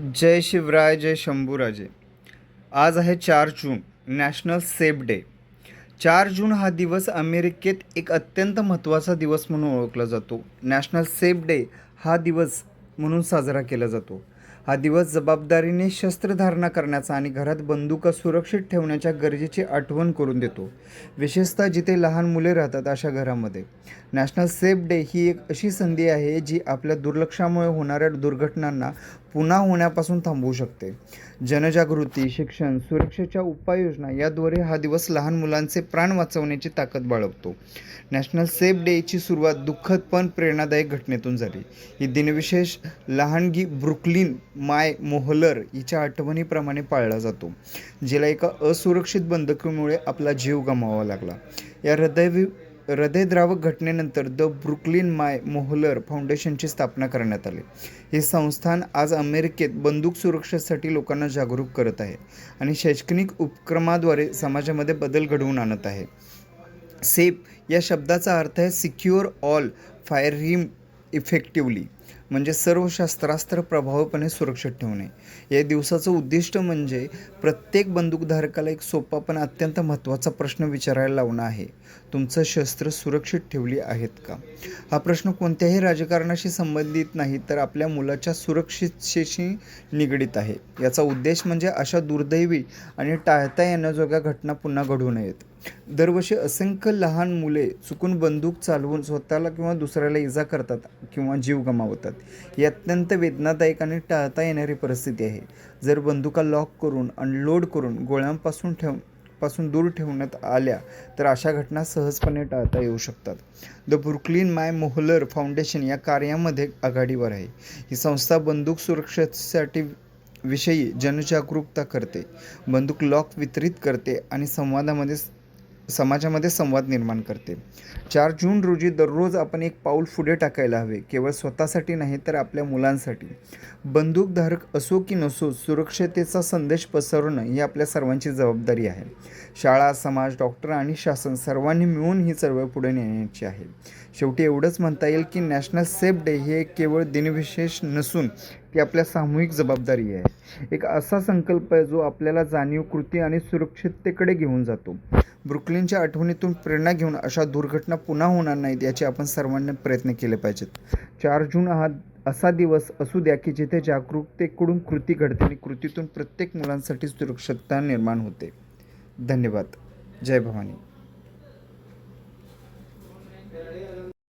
जय शिवराय जय शंभूराजे. आज आहे चार जून नॅशनल सेफ डे. चार जून हा दिवस अमेरिकेत एक अत्यंत महत्त्वाचा दिवस म्हणून ओळखला जातो. नॅशनल सेफ डे हा दिवस म्हणून साजरा केला जातो. हा दिवस जबाबदारीने शस्त्रधारणा करण्याचा आणि घरात बंदुका सुरक्षित ठेवण्याच्या गरजेची आठवण करून देतो. विशेषतः जिथे लहान मुले राहतात अशा घरामध्ये. नॅशनल सेफ डे ही एक अशी संधी आहे जी आपल्या दुर्लक्षामुळे होणाऱ्या दुर्घटनांना पुन्हा होण्यापासून थांबवू शकते. जनजागृती शिक्षण सुरक्षेच्या उपाययोजना याद्वारे हा दिवस लहान मुलांचे प्राण वाचवण्याची ताकद बाळगतो. नॅशनल सेफ डेची सुरुवात दुःखद पण प्रेरणादायक घटनेतून झाली. ही दिनविशेष लहानगी ब्रुकलिन माय मोहलर हिच्या आठवणीप्रमाणे पाळला जातो जिला एका असुरक्षित बंदुकीमुळे आपला जीव गमावा लागला. या हृदय हृदयद्रावक घटनेनंतर द ब्रुकलिन माय मोहलर फाउंडेशनची स्थापना करण्यात आली. हे संस्थान आज अमेरिकेत बंदूक सुरक्षेसाठी लोकांना जागरूक करत आहे आणि शैक्षणिक उपक्रमाद्वारे समाजामध्ये बदल घडवून आणत आहे. सेफ या शब्दाचा अर्थ आहे secure all fire him effectively म्हणजे सर्व शस्त्रास्त्र प्रभावीपणे सुरक्षित ठेवणे. या दिवसाचं उद्दिष्ट म्हणजे प्रत्येक बंदूकधारकाला एक सोपा पण अत्यंत महत्त्वाचा प्रश्न विचारायला लावणं आहे. तुमचं शस्त्र सुरक्षित ठेवली आहेत का? हा प्रश्न कोणत्याही राजकारणाशी संबंधित नाही तर आपल्या मुलाच्या सुरक्षिततेशी निगडीत आहे. याचा उद्देश म्हणजे अशा दुर्दैवी आणि टाळता येण्याजोग्या घटना पुन्हा घडू नयेत. दरवर्षी असंख्य लहान मुले चुकून बंदूक चालवून स्वतःला किंवा दुसऱ्याला इजा करतात किंवा जीव गमावतात. ही अत्यंत वेदनादायक आणि टाळता येणारी परिस्थिती आहे. जर बंदुका लॉक करून अनलोड करून गोळ्यांपासून ठेवपासून दूर ठेवण्यात आल्या तर अशा घटना सहजपणे टाळता येऊ शकतात. The Brooklyn Mai Mohler Foundation या कार्यामध्ये आघाडीवर आहे. ही संस्था बंदूक सुरक्षेसाठी विषयी जनजागरूकता करते बंदूक लॉक वितरित करते आणि संवादामध्ये समाजामध्ये संवाद निर्माण करते. चार जून रोजी दररोज आपण एक पाऊल पुढे टाकायला हवे केवळ स्वतःसाठी नाही तर आपल्या मुलांसाठी. बंदूकधारक असो की नसो सुरक्षतेचा संदेश पसरवणं ही आपल्या सर्वांची जबाबदारी आहे. शाळा समाज डॉक्टर आणि शासन सर्वांनी मिळून ही चळवळ पुढे नेण्याची आहे. शेवटी एवढंच म्हणता येईल की नॅशनल सेफ डे हे केवळ दिनविशेष नसून ती आपल्या सामूहिक जबाबदारी आहे. एक असा संकल्प आहे जो आपल्याला जाणीव कृती आणि सुरक्षिततेकडे घेऊन जातो. ब्रुकलिनच्या आठवणीतून प्रेरणा घेऊन अशा दुर्घटना पुन्हा होणार नाहीत याचे आपण सर्वांनी प्रयत्न केले पाहिजेत. चार जून हा असा दिवस असू द्या की जिथे जागरूकतेकडून कृती घडते आणि कृतीतून प्रत्येक मुलांसाठी सुरक्षितता निर्माण होते. धन्यवाद. जय भवानी.